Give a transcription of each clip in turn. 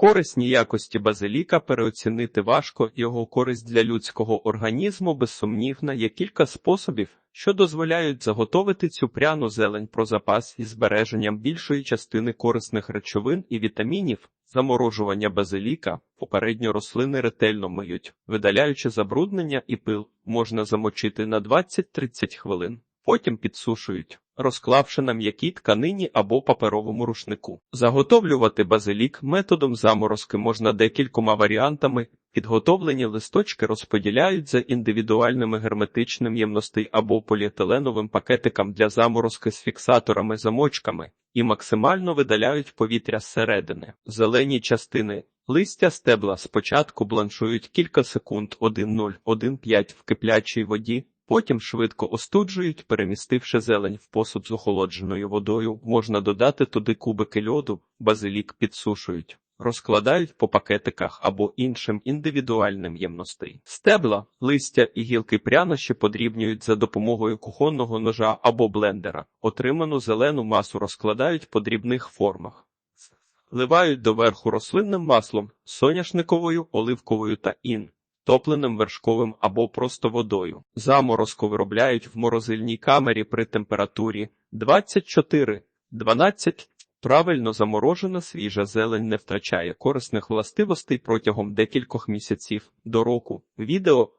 Корисні якості базиліка переоцінити важко, його користь для людського організму безсумнівна. Є кілька способів, що дозволяють заготовити цю пряну зелень про запас із збереженням більшої частини корисних речовин і вітамінів. Заморожування базиліка попередньо рослини ретельно миють, видаляючи забруднення і пил, можна замочити на 20-30 хвилин. Потім підсушують, розклавши на м'якій тканині або паперовому рушнику. Заготовлювати базилік методом заморозки можна декількома варіантами. Підготовлені листочки розподіляють за індивідуальними герметичним ємностей або поліетиленовим пакетикам для заморозки з фіксаторами-замочками і максимально видаляють повітря зсередини. Зелені частини листя стебла спочатку бланшують кілька секунд 1,0-1,5 в киплячій воді, Потім швидко остуджують, перемістивши зелень в посуд з охолодженою водою, можна додати туди кубики льоду, базилік підсушують, розкладають по пакетиках або іншим індивідуальним ємностей. Стебла, листя і гілки прянощі подрібнюють за допомогою кухонного ножа або блендера. Отриману зелену масу розкладають по дрібних формах. Ливають доверху рослинним маслом, соняшниковою, оливковою та ін топленим вершковим або просто водою. Заморозку виробляють в морозильній камері при температурі 24-12. Правильно заморожена свіжа зелень не втрачає корисних властивостей протягом декількох місяців до року. Відео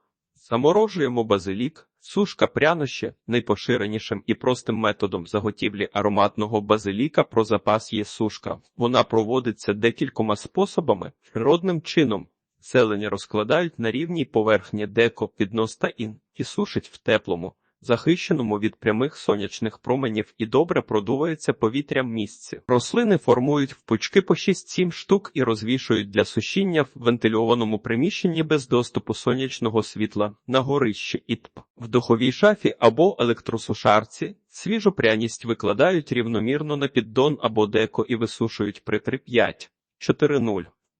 заморожуємо базилік, сушка прянощі найпоширенішим і простим методом заготівлі ароматного базиліка про запас є сушка. Вона проводиться декількома способами природним чином. Зелені розкладають на рівній поверхні деко піднос ін і сушать в теплому, захищеному від прямих сонячних променів і добре продувається повітрям місці. Рослини формують в пучки по 6-7 штук і розвішують для сушіння в вентильованому приміщенні без доступу сонячного світла на горищі ІТП. В духовій шафі або електросушарці свіжу пряність викладають рівномірно на піддон або деко і висушують при 3-5.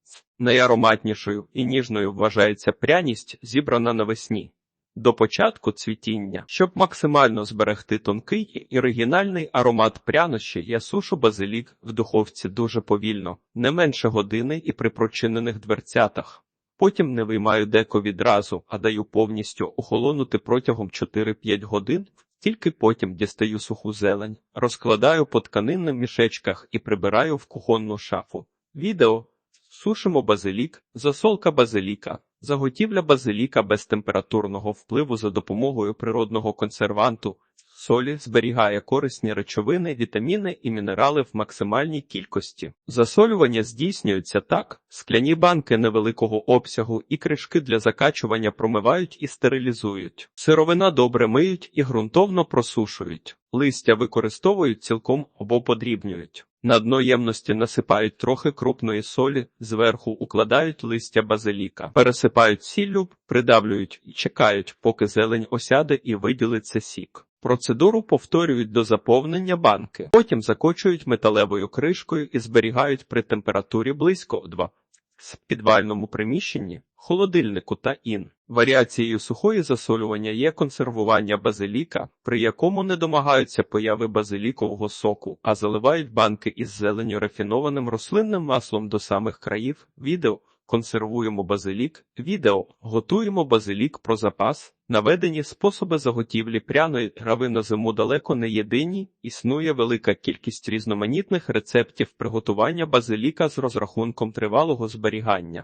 4-0. Найароматнішою і ніжною вважається пряність, зібрана навесні. До початку цвітіння, щоб максимально зберегти тонкий і оригінальний аромат прянощі, я сушу базилік в духовці дуже повільно, не менше години і при прочинених дверцятах. Потім не виймаю деко відразу, а даю повністю охолонути протягом 4-5 годин, тільки потім дістаю суху зелень, розкладаю по тканинним мішечках і прибираю в кухонну шафу. Відео Сушимо базилік, засолка базиліка, заготівля базиліка без температурного впливу за допомогою природного консерванту, солі зберігає корисні речовини, вітаміни і мінерали в максимальній кількості. Засолювання здійснюється так: скляні банки невеликого обсягу і кришки для закачування промивають і стерилізують. Сировина добре миють і ґрунтовно просушують. Листя використовують цілком або подрібнюють. На дно ємності насипають трохи крупної солі, зверху укладають листя базиліка, пересипають сіллю, придавлюють і чекають, поки зелень осяде і виділиться сік. Процедуру повторюють до заповнення банки, потім закочують металевою кришкою і зберігають при температурі близько 2 в підвальному приміщенні, холодильнику та ін. Варіацією сухої засолювання є консервування базиліка, при якому не домагаються появи базилікового соку, а заливають банки із зеленю рафінованим рослинним маслом до самих країв. Відео консервуємо базилік. Відео готуємо базилік про запас. Наведені способи заготівлі пряної трави на зиму далеко не єдині. Існує велика кількість різноманітних рецептів приготування базиліка з розрахунком тривалого зберігання.